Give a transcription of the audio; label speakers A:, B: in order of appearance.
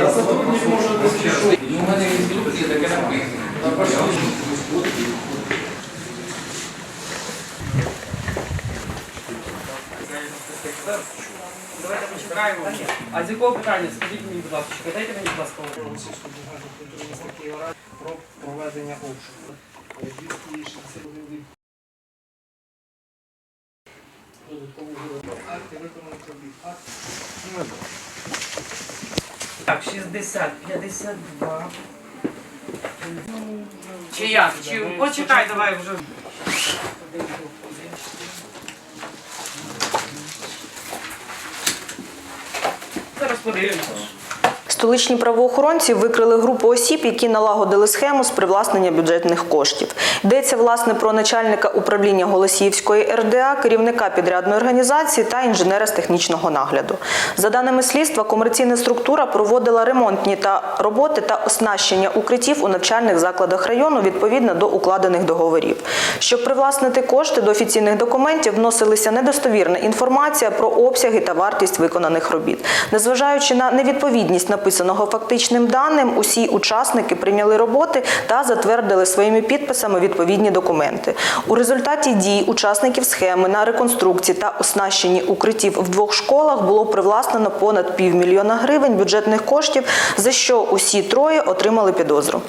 A: А сотрудник може десь пішов.
B: Ну, у мене в інструкції таке написано.
C: Давайте почекаємо. А з якого питання? Скажіть мені, будь ласка, дайте мені, будь ласка, увагу.
A: Про проведення обшуку. 260 Акти виконаних робіт. Акт
C: Так, 60, 52. Чи як? Чи... Почекай, давай вже. Зараз подивимося.
D: Столичні правоохоронці викрили групу осіб, які налагодили схему з привласнення бюджетних коштів. Йдеться власне про начальника управління Голосіївської РДА, керівника підрядної організації та інженера з технічного нагляду. За даними слідства, комерційна структура проводила ремонтні та роботи та оснащення укриттів у навчальних закладах району відповідно до укладених договорів. Щоб привласнити кошти до офіційних документів, вносилися недостовірна інформація про обсяги та вартість виконаних робіт. Незважаючи на невідповідність написаного фактичним даним, усі учасники прийняли роботи та затвердили своїми підписами відповідні документи. У результаті дій учасників схеми на реконструкції та оснащенні укриттів в двох школах було привласнено понад півмільйона гривень бюджетних коштів, за що усі троє отримали підозру.